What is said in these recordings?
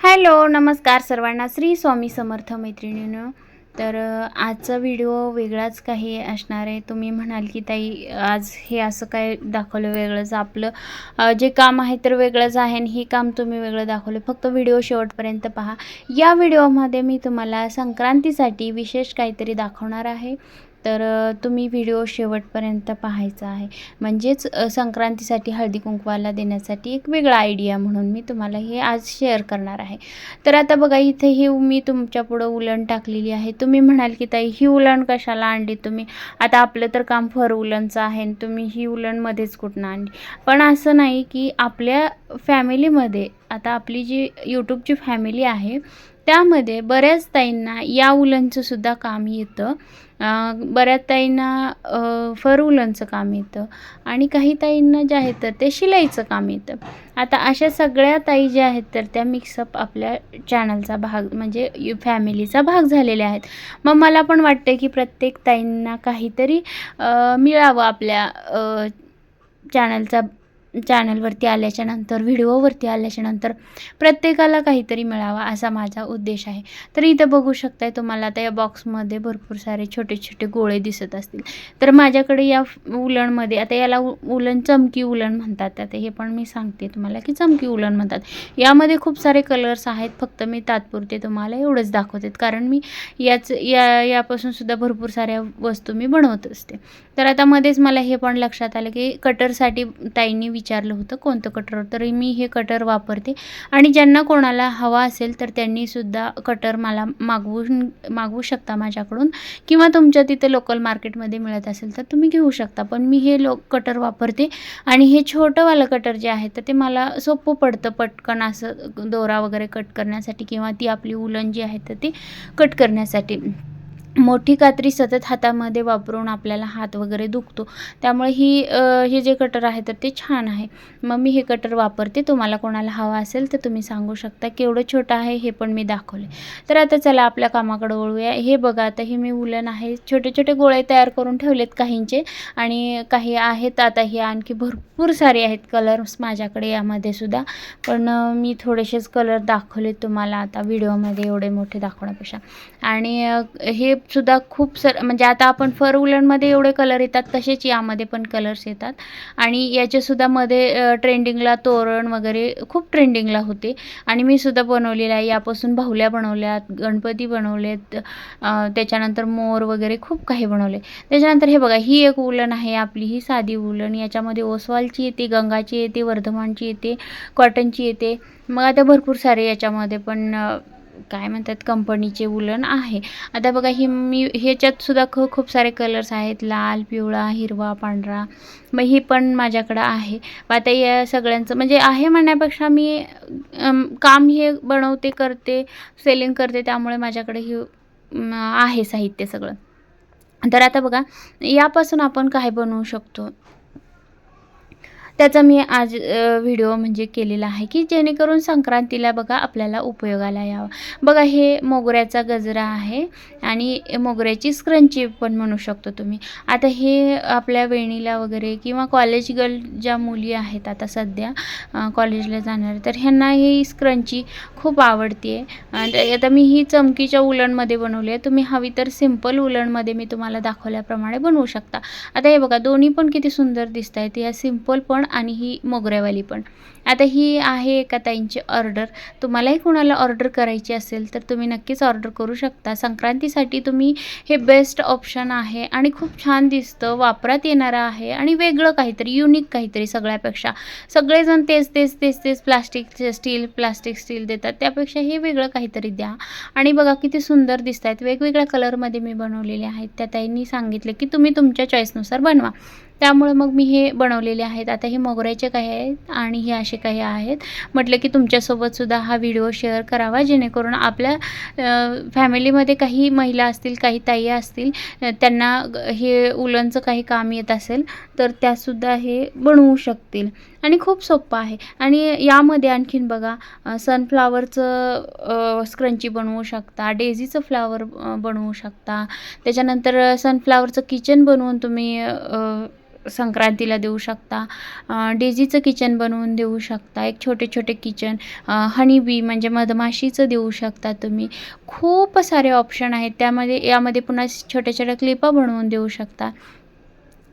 Hello नमस्कार सर्वांना. श्री स्वामी समर्थ मैत्रिणीनं तर आजचा व्हिडिओ वेगळाच काही असणार आहे. तुम्ही म्हणाल की ताई आज हे असं काय दाखवलं वेगळंच? आपलं जे काम आहे तर वेगळंच आहे आणि हे काम तुम्ही वेगळं दाखवलं. फक्त व्हिडिओ शेवटपर्यंत पहा. या व्हिडिओमध्ये मी तुम्हाला संक्रांतीसाठी विशेष काहीतरी दाखवणार आहे. तर तुम्ही व्हिडिओ शेवटपर्यंत पाहायचा आहे. म्हणजेच संक्रांतीसाठी हळदी कुंकवाला देण्यासाठी एक वेगळा आयडिया म्हणून मी तुम्हाला हे आज शेअर करणार आहे. तर आता बघा इथे ही मी तुमच्या पुढं उलण टाकलेली आहे. तुम्ही म्हणाल की ताई ही उलण कशाला आणली तुम्ही? आता आपलं तर काम फर उलणचं आहे आणि तुम्ही ही उलणमध्येच कुठनं आणली? पण असं नाही की आपल्या फॅमिलीमध्ये आता आपली जी यूट्यूबची फॅमिली आहे त्यामध्ये बऱ्याच ताईंना या उलनचं सुद्धा काम येतं. बऱ्याच ताईंना फर उलनचं काम येतं आणि काही ताईंना जे आहे तर ते शिलाईचं काम येतं. आता अशा सगळ्या ताई ज्या आहेत तर त्या मिक्सअप आपल्या चॅनलचा भाग म्हणजे यू- फॅमिलीचा भाग झालेल्या आहेत. मग मला पण वाटतं की प्रत्येक ताईंना काहीतरी मिळावं आपल्या चॅनलचा चॅनलवरती आल्याच्यानंतर व्हिडिओवरती आल्याच्यानंतर प्रत्येकाला काहीतरी मिळावा असा माझा उद्देश आहे. तर इथं बघू शकताय तुम्हाला आता या बॉक्समध्ये भरपूर सारे छोटे छोटे गोळे दिसत असतील. तर माझ्याकडे या उलणमध्ये आता याला उलन चमकी उलन म्हणतात. आता हे पण मी सांगते तुम्हाला की चमकी उलन म्हणतात. यामध्ये खूप सारे कलर्स आहेत फक्त मी तात्पुरते तुम्हाला एवढंच दाखवते. कारण मी याच या यापासून सुद्धा भरपूर साऱ्या वस्तू मी बनवत असते. तर आता मध्येच मला हे पण लक्षात आलं की कटरसाठी ताईंनी विचारलं होतं कोणतं कटर तरी मी हे कटर वापरते. आणि ज्यांना कोणाला हवा असेल तर त्यांनीसुद्धा कटर मला मागवून मागवू शकता माझ्याकडून. किंवा तुमच्या तिथे लोकल मार्केटमध्ये मिळत असेल तर तुम्ही घेऊ शकता. पण मी हे लो कटर वापरते. आणि हे छोटंवालं कटर जे आहे तर ते मला सोपं पडतं पटकन असं दोरा वगैरे कट करण्यासाठी किंवा ती आपली उलन जी आहे तर ती कट करण्यासाठी. मोठी कात्री सतत हातामध्ये वापरून आपल्याला हात वगैरे दुखतो. त्यामुळे ही हे जे कटर आहे तर ते छान आहे. मग मी हे कटर वापरते. तुम्हाला कोणाला हवा असेल तर तुम्ही सांगू शकता केवढं छोटं आहे हे पण मी दाखवले. तर आता चला आपल्या कामाकडे वळूया. हे बघा आता हे मी उलन आहे. छोटे छोटे गोळे तयार करून ठेवलेत काहींचे. आणि काही आहेत आता हे आणखी भरपूर सारे आहेत. कलर्स माझ्याकडे यामध्ये सुद्धा. पण मी थोडेसेच कलर दाखवले तुम्हाला आता व्हिडिओमध्ये एवढे मोठे दाखवण्यापेक्षा. आणि हे सुद्धा खूप सर म्हणजे आता आपण फर उलनमध्ये एवढे कलर येतात तसेच यामध्ये पण कलर्स येतात. आणि याच्यासुद्धा मध्ये ट्रेंडिंगला तोरण वगैरे खूप ट्रेंडिंगला होते. आणि मी सुद्धा बनवलेलं आहे. यापासून बाहुल्या बनवल्यात गणपती बनवलेत त्याच्यानंतर मोर वगैरे खूप काही बनवले. त्याच्यानंतर हे बघा ही एक उलन आहे आपली ही साधी उलन याच्यामध्ये ओसवालची येते गंगाची येते वर्धमानची येते कॉटनची येते. मग आता भरपूर सारे याच्यामध्ये पण काय म्हणतात कंपनीचे उलन आहे. आता बघा ही मी ह्याच्यात सुद्धा खूप खूप सारे कलर्स आहेत. लाल पिवळा हिरवा पांढरा. मग ही पण माझ्याकडं आहे. मग आता या सगळ्यांचं म्हणजे आहे म्हणण्यापेक्षा मी काम हे बनवते करते सेलिंग करते त्यामुळे माझ्याकडे ही आहे साहित्य सगळं. तर आता बघा यापासून आपण काय बनवू शकतो? त्याचा मी आज व्हिडिओ म्हणजे केलेला आहे की जेणेकरून संक्रांतीला बघा आपल्याला उपयोगाला यावं. बघा हे मोगऱ्याचा गजरा आहे आणि मोगऱ्याची स्क्रंची पण म्हणू शकतो तुम्ही. आता हे आपल्या वेणीला वगैरे किंवा कॉलेज गर्ल ज्या मुली आहेत आता सध्या कॉलेजला जाणार तर ह्यांना ही स्क्रंची खूप आवडते आहे आता मी ही चमकीच्या उलणमध्ये बनवली आहे. तुम्ही हवी तर सिंपल उलणमध्ये मी तुम्हाला दाखवल्याप्रमाणे बनवू शकता. आता हे बघा दोन्ही पण किती सुंदर दिसत आहेत या सिंपल पण आणि ही मोगऱ्यावाली पण. आता ही आहे एका ताईंची ऑर्डर तुम्हालाही कोणाला ऑर्डर करायची असेल तर तुम्ही नक्कीच ऑर्डर करू शकता. संक्रांतीसाठी तुम्ही हे बेस्ट ऑप्शन आहे आणि खूप छान दिसतं. वापरात येणारं आहे आणि वेगळं काहीतरी युनिक काहीतरी सगळ्यापेक्षा. सगळेजण तेच तेच तेच तेच प्लास्टिक स्टील प्लास्टिक स्टील देतात. त्यापेक्षा हे वेगळं काहीतरी द्या. आणि बघा किती सुंदर दिसत आहेत वेगवेगळ्या कलरमध्ये मी बनवलेले आहेत. त्या ताईंनी सांगितले की तुम्ही तुमच्या चॉईसनुसार बनवा. त्यामुळे मग मी हे बनवलेले आहेत. आता हे मोगऱ्याचे काही आहेत आणि हे असे काही आहेत. म्हटलं की तुमच्यासोबतसुद्धा हा व्हिडिओ शेअर करावा जेणेकरून आपल्या फॅमिलीमध्ये काही महिला असतील काही ताई असतील त्यांना हे उलनचं काही काम येत असेल तर त्यासुद्धा हे बनवू शकतील. आणि खूप सोपं आहे. आणि यामध्ये आणखीन बघा सनफ्लावरचं स्क्रंची बनवू शकता डेझीचं फ्लावर बनवू शकता. त्याच्यानंतर सनफ्लावरचं किचन बनवून तुम्ही संक्रांतीला देऊ शकता. डेझीचं किचन बनवून देऊ शकता. एक छोटे छोटे किचन हनी बी म्हणजे मधमाशीचं देऊ शकता तुम्ही. खूप सारे ऑप्शन आहेत. त्यामध्ये यामध्ये पुन्हा छोट्या छोट्या क्लिपा बनवून देऊ शकता.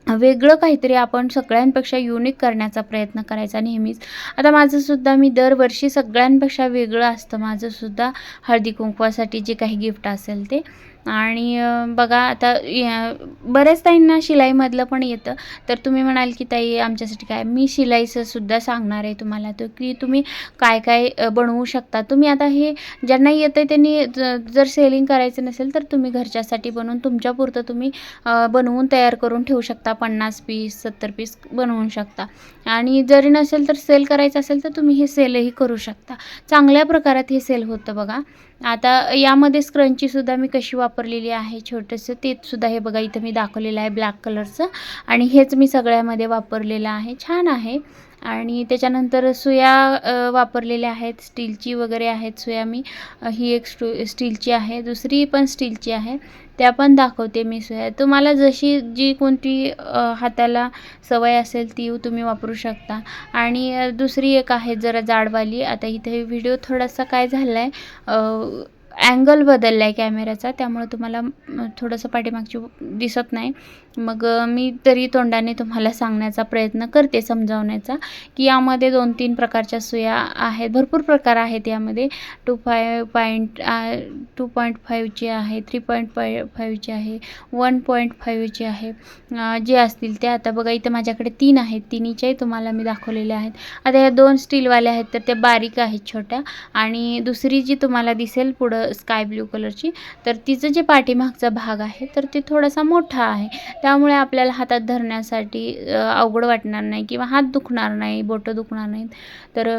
वेगळं काहीतरी आपण सगळ्यांपेक्षा युनिक करण्याचा प्रयत्न करायचा नेहमीच. आता माझंसुद्धा मी दरवर्षी सगळ्यांपेक्षा वेगळं असतं. माझंसुद्धा हळदी कुंकवासाठी जे काही गिफ्ट असेल ते. आणि बघा आता या- बऱ्याच ताईंना शिलाईमधलं पण येतं. तर तुम्ही म्हणाल की ताई आमच्यासाठी काय? मी शिलाईचं सुद्धा सांगणार आहे तुम्हाला तर की तुम्ही काय काय बनवू शकता. तुम्ही आता हे ज्यांना येतं त्यांनी जर सेलिंग करायचं नसेल तर तुम्ही घरच्यासाठी बनवून तुमच्यापुरतं तुम्ही बनवून तयार करून ठेवू शकता. पन्नास पीस सत्तर पीस बनवू शकता. आणि जरी नसेल तर सेल करायचं असेल तर तुम्ही हे सेलही करू शकता. चांगल्या प्रकारात हे सेल होतं बघा. आता यामध्ये स्क्रंचीसुद्धा मी कशी वापरलेली आहे छोटंसं ते सुद्धा हे बघा इथं मी दाखवलेलं आहे ब्लॅक कलरचं आणि हेच मी सगळ्यामध्ये वापरलेलं आहे. छान आहे. आणि त्याच्यानंतर सुया वापरलेल्या आहेत. स्टीलची वगैरे आहेत सुया मी. ही एक स्टू स्टीलची आहे. दुसरी पण स्टीलची आहे. त्या पण दाखवते मी सुया. तुम्हाला जशी जी कोणती हाताला सवय असेल ती तुम्ही वापरू शकता. आणि दुसरी एक आहे जरा जाडवाली. आता इथे व्हिडिओ थोडासा काय झाला आहे अँगल बदलला आहे कॅमेऱ्याचा त्यामुळे तुम्हाला थोडंसं पाठीमागची दिसत नाही. मग मी तरी तोंडाने तुम्हाला सांगण्याचा प्रयत्न करते समजावण्याचा की यामध्ये दोन तीन प्रकारच्या सुया आहेत भरपूर प्रकार आहेत यामध्ये. Two five point two point फाईव्हची आहे थ्री पॉईंट फाय फाईव्हची आहे वन पॉईंट फाईव्हची आहे जे असतील ते. आता बघा इथं माझ्याकडे तीन आहेत तिन्हीच्याही तुम्हाला मी दाखवलेल्या आहेत. आता या दोन स्टीलवाल्या आहेत तर त्या बारीक आहेत छोट्या. आणि दुसरी जी तुम्हाला दिसेल पुढं स्काय ब्ल्यू कलरची तर तिचं जे पाठीमागचा भाग आहे तर ते थोडासा मोठा आहे. त्यामुळे आपल्याला हातात धरण्यासाठी अवघड वाटणार नाही किंवा हात दुखणार नाही बोटं दुखणार नाहीत. तर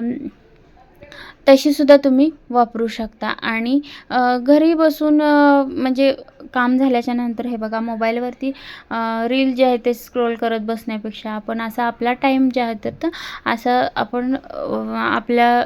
तशीसुद्धा तुम्ही वापरू शकता. आणि घरी बसून म्हणजे काम झाल्याच्यानंतर हे बघा मोबाईलवरती रील जे आहे ते स्क्रोल करत बसण्यापेक्षा आपण असा आपला टाईम जे आहे तर असं आपण आपल्या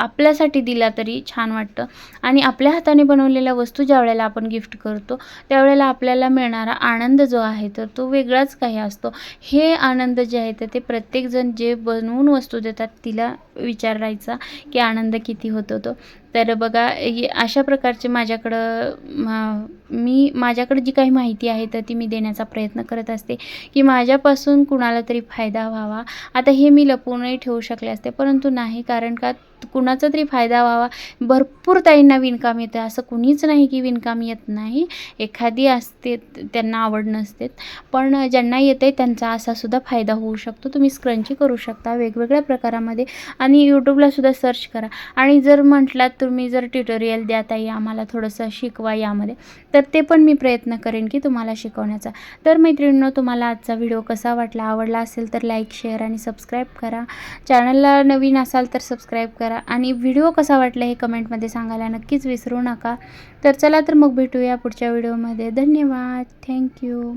आपल्यासाठी दिला तरी छान वाटतं. आणि आपल्या हाताने बनवलेल्या वस्तू ज्या वेळेला आपण गिफ्ट करतो त्यावेळेला आपल्याला मिळणारा आनंद जो आहे तर तो वेगळाच काही असतो. हे आनंद जे आहे तर ते प्रत्येकजण जे बनवून वस्तू देतात तिला विचारायचा की आनंद किती होतो तो. तर बघा हे अशा प्रकारचे माझ्याकडं मी माझ्याकडे जी काही माहिती आहे तर ती मी देण्याचा प्रयत्न करत असते की माझ्यापासून कुणाला तरी फायदा व्हावा. आता हे मी लपवूनही ठेवू शकले असते परंतु नाही कारण का कुणाचा तरी फायदा व्हावा. भरपूर ताईंना विणकाम येतं असं कुणीच नाही की विणकाम येत नाही. एखादी असते त्यांना आवड नसते. पण ज्यांना येते त्यांचा असा सुद्धा फायदा होऊ शकतो. तुम्ही स्क्रंची करू शकता वेगवेगळ्या प्रकारामध्ये. आणि यूट्यूबला सुद्धा सर्च करा. आणि जर म्हटलात तुम्ही जर ट्युटोरियल द्या ताई आम्हाला थोडंसं शिकवा यामध्ये तर ते पण मी प्रयत्न करेन की तुम्हाला शिकवण्याचा. तर मैत्रिणींनो तुम्हाला आजचा व्हिडिओ कसा वाटला आवडला असेल तर लाईक शेअर आणि सबस्क्राईब करा. चॅनलला नवीन असाल तर सबस्क्राईब करा. आणि व्हिडिओ कसा वाटला हे कमेंटमध्ये सांगायला नक्कीच विसरू नका. तर चला तर मग भेटूया पुढच्या व्हिडिओमध्ये. धन्यवाद. थँक्यू